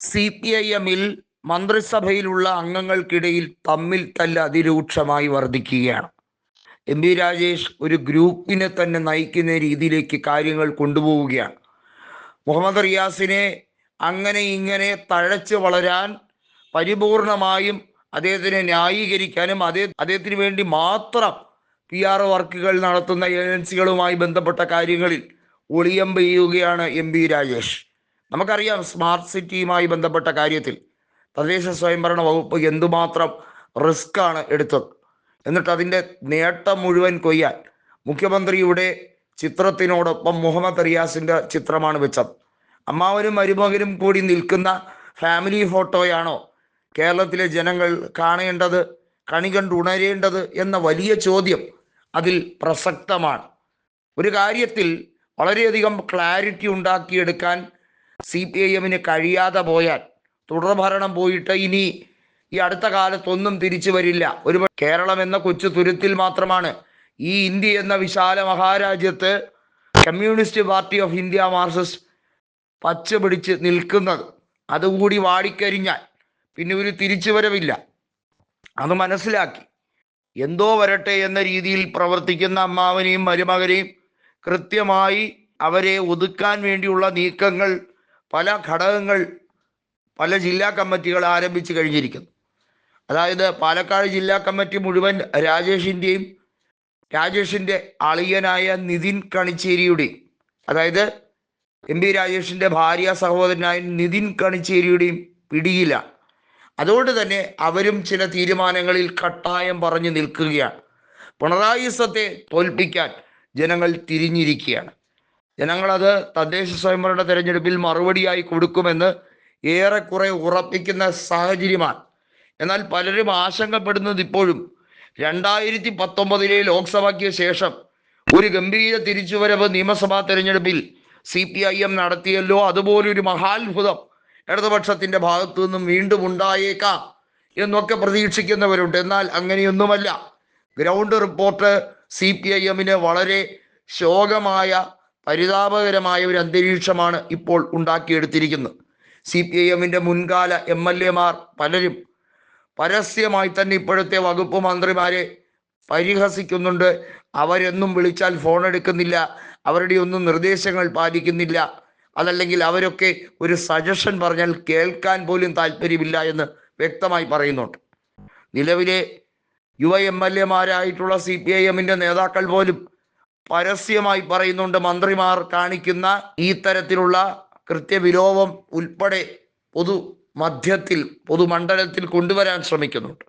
C P I എമ്മിൽ മന്ത്രിസഭയിലുള്ള അംഗങ്ങൾക്കിടയിൽ തമ്മിൽ തല്ല് അതിരൂക്ഷമായി വർദ്ധിക്കുകയാണ്. എം വി രാജേഷ് ഒരു ഗ്രൂപ്പിനെ തന്നെ നയിക്കുന്ന രീതിയിലേക്ക് കാര്യങ്ങൾ കൊണ്ടുപോവുകയാണ്. മുഹമ്മദ് റിയാസിനെ അങ്ങനെ ഇങ്ങനെ തഴച്ച് വളരാൻ പരിപൂർണമായും അദ്ദേഹത്തിനെ ന്യായീകരിക്കാനും അതേ അദ്ദേഹത്തിന് വേണ്ടി മാത്രം പി ആർ വർക്കുകൾ നടത്തുന്ന ഏജൻസികളുമായി ബന്ധപ്പെട്ട കാര്യങ്ങളിൽ ഒളിയം പെയ്യുകയാണ് എം വി രാജേഷ്. നമുക്കറിയാം സ്മാർട്ട് സിറ്റിയുമായി ബന്ധപ്പെട്ട കാര്യത്തിൽ തദ്ദേശ സ്വയംഭരണ വകുപ്പ് എന്തുമാത്രം റിസ്ക് ആണ് എടുത്തത്. എന്നിട്ട് അതിന്റെ നേട്ടം മുഴുവൻ കൊയ്യാൻ മുഖ്യമന്ത്രിയുടെ ചിത്രത്തിനോടൊപ്പം മുഹമ്മദ് റിയാസിന്റെ ചിത്രമാണ് വെച്ചത്. അമ്മാവനും മരുമകനും കൂടി നിൽക്കുന്ന ഫാമിലി ഫോട്ടോയാണോ കേരളത്തിലെ ജനങ്ങൾ കാണേണ്ടത് കണി കണ്ട് ഉണരേണ്ടത് എന്ന വലിയ ചോദ്യം അതിൽ പ്രസക്തമാണ്. ഒരു കാര്യത്തിൽ വളരെയധികം ക്ലാരിറ്റി ഉണ്ടാക്കിയെടുക്കാൻ സി പി ഐ എമ്മിന് കഴിയാതെ പോയാൽ തുടർഭരണം പോയിട്ട് ഇനി ഈ അടുത്ത കാലത്തൊന്നും തിരിച്ചു വരില്ല. ഒരു കേരളം എന്ന കൊച്ചു തുരുത്തിൽ മാത്രമാണ് ഈ ഇന്ത്യ എന്ന വിശാല മഹാരാജ്യത്ത് communist party of India Marxist പച്ച പിടിച്ച് നിൽക്കുന്നത്. അതുകൂടി വാടിക്കരിഞ്ഞാൽ പിന്നെ ഒരു തിരിച്ചു വരവില്ല. അത് മനസ്സിലാക്കി. എന്തോ വരട്ടെ എന്ന രീതിയിൽ പ്രവർത്തിക്കുന്ന അമ്മാവനെയും മരുമകനെയും കൃത്യമായി അവരെ ഒതുക്കാൻ വേണ്ടിയുള്ള നീക്കങ്ങൾ പല ഘടകങ്ങൾ പല ജില്ലാ കമ്മിറ്റികൾ ആരംഭിച്ചു കഴിഞ്ഞിരിക്കുന്നു. അതായത് പാലക്കാട് ജില്ലാ കമ്മിറ്റി മുഴുവൻ രാജേഷിന്റെയും രാജേഷിന്റെ അളിയനായ നിതിൻ കണിച്ചേരിയുടെയും അതായത് എം പി രാജേഷിന്റെ ഭാര്യ സഹോദരനായ നിതിൻ കണിച്ചേരിയുടെയും പിടിയിലാണ്. അതുകൊണ്ട് തന്നെ അവരും ചില തീരുമാനങ്ങളിൽ കട്ടായം പറഞ്ഞു നിൽക്കുകയാണ്. പിണറായി സത്തെ തോൽപ്പിക്കാൻ ജനങ്ങൾ തിരിഞ്ഞിരിക്കുകയാണ്. ജനങ്ങളത് തദ്ദേശ സ്വയംഭരണ തെരഞ്ഞെടുപ്പിൽ മറുപടിയായി കൊടുക്കുമെന്ന് ഏറെക്കുറെ ഉറപ്പിക്കുന്ന സാഹചര്യമാണ്. എന്നാൽ പലരും ആശങ്കപ്പെടുന്നത് ഇപ്പോഴും രണ്ടായിരത്തി പത്തൊമ്പതിലെ ലോക്സഭയ്ക്ക് ശേഷം ഒരു ഗംഭീര തിരിച്ചുവരവ് നിയമസഭാ തെരഞ്ഞെടുപ്പിൽ സി പി ഐ എം നടത്തിയല്ലോ. അതുപോലൊരു മഹാത്ഭുതം ഇടതുപക്ഷത്തിന്റെ ഭാഗത്തു നിന്നും വീണ്ടും ഉണ്ടായേക്കാം എന്നൊക്കെ പ്രതീക്ഷിക്കുന്നവരുണ്ട്. എന്നാൽ അങ്ങനെയൊന്നുമല്ല. Ground report C P I എമ്മിന് വളരെ ശോകമായ പരിതാപകരമായ ഒരു അന്തരീക്ഷമാണ് ഇപ്പോൾ ഉണ്ടാക്കിയെടുത്തിരിക്കുന്നത്. സി പി ഐ എമ്മിന്റെ മുൻകാല എം എൽ എമാർ പലരും പരസ്യമായി തന്നെ ഇപ്പോഴത്തെ വകുപ്പ് മന്ത്രിമാരെ പരിഹസിക്കുന്നുണ്ട്. അവരെന്നും വിളിച്ചാൽ ഫോൺ എടുക്കുന്നില്ല. അവരുടെ ഒന്നും നിർദ്ദേശങ്ങൾ പാലിക്കുന്നില്ല. അതല്ലെങ്കിൽ അവരൊക്കെ ഒരു സജഷൻ പറഞ്ഞാൽ കേൾക്കാൻ പോലും താല്പര്യമില്ല എന്ന് വ്യക്തമായി പറയുന്നുണ്ട്. നിലവിലെ യുവ എം എൽ എമാരായിട്ടുള്ള സി പി ഐ എമ്മിന്റെ നേതാക്കൾ പോലും പരസ്യമായി പറയുന്നുണ്ട് മന്ത്രിമാർ കാണിക്കുന്ന ഈ തരത്തിലുള്ള കൃത്യവിലോപം ഉൾപ്പെടെ പൊതു മധ്യത്തിൽ പൊതുമണ്ഡലത്തിൽ കൊണ്ടുവരാൻ ശ്രമിക്കുന്നുണ്ട്.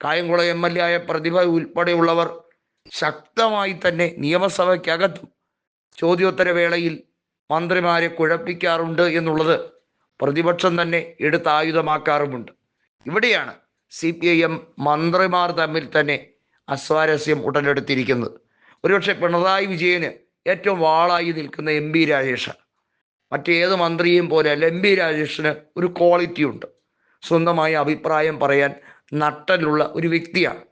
കായംകുളം എം എൽ എ ആയ പ്രതിഭ ഉൾപ്പെടെയുള്ളവർ ശക്തമായി തന്നെ നിയമസഭയ്ക്കകത്തും ചോദ്യോത്തരവേളയിൽ മന്ത്രിമാരെ കുഴപ്പിക്കാറുണ്ട് എന്നുള്ളത് പ്രതിപക്ഷം തന്നെ എടുത്ത് ആയുധമാക്കാറുമുണ്ട് ഇവിടെയാണ് സി പി ഐ എം മന്ത്രിമാർ തമ്മിൽ തന്നെ അസ്വാരസ്യം ഉടലെടുത്തിരിക്കുന്നത്. ഒരുപക്ഷെ പിണറായി വിജയന് ഏറ്റവും വാളായി നിൽക്കുന്ന എം പി രാജേഷാണ്. മറ്റേത് മന്ത്രിയും പോലെയല്ല എം പി രാജേഷിന് ഒരു ക്വാളിറ്റി ഉണ്ട്. സ്വന്തമായ അഭിപ്രായം പറയാൻ നട്ടലുള്ള ഒരു വ്യക്തിയാണ്.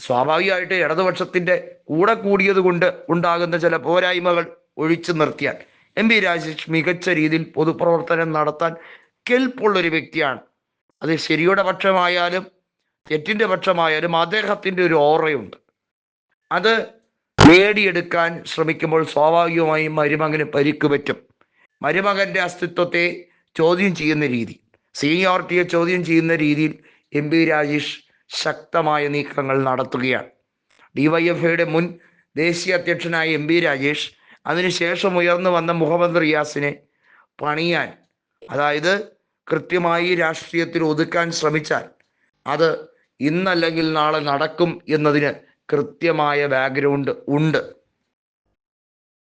സ്വാഭാവികമായിട്ട് ഇടതുപക്ഷത്തിന്റെ കൂടെ കൂടിയത് കൊണ്ട് ഉണ്ടാകുന്ന ചില പോരായ്മകൾ ഒഴിച്ചു നിർത്തിയാൽ എം പി രാജേഷ് മികച്ച രീതിയിൽ പൊതുപ്രവർത്തനം നടത്താൻ കെൽപ്പുള്ളൊരു വ്യക്തിയാണ്. അത് ശരിയുടെ പക്ഷമായാലും തെറ്റിന്റെ പക്ഷമായാലും അദ്ദേഹത്തിന്റെ ഒരു ഓറയുണ്ട് അത് നേടിയെടുക്കാൻ ശ്രമിക്കുമ്പോൾ സ്വാഭാവികമായും മരുമകന് പരിക്ക് പറ്റും മരുമകന്റെ അസ്തിത്വത്തെ ചോദ്യം ചെയ്യുന്ന രീതി സീനിയോറിറ്റിയെ ചോദ്യം ചെയ്യുന്ന രീതിയിൽ എം പി രാജേഷ് ശക്തമായ നീക്കങ്ങൾ നടത്തുകയാണ്. ഡിവൈഎഫ്ഐയുടെ മുൻ ദേശീയ അധ്യക്ഷനായ എം പി രാജേഷ് അതിനുശേഷം ഉയർന്നു വന്ന മുഹമ്മദ് റിയാസിനെ പണിയാൻ അതായത് കൃത്യമായി രാഷ്ട്രീയത്തിൽ ഒതുക്കാൻ ശ്രമിച്ചാൽ അത് ഇന്നല്ലെങ്കിൽ നാളെ നടക്കും എന്നതിന് കൃത്യമായ ബാക്ക്ഗ്രൗണ്ട് ഉണ്ട്.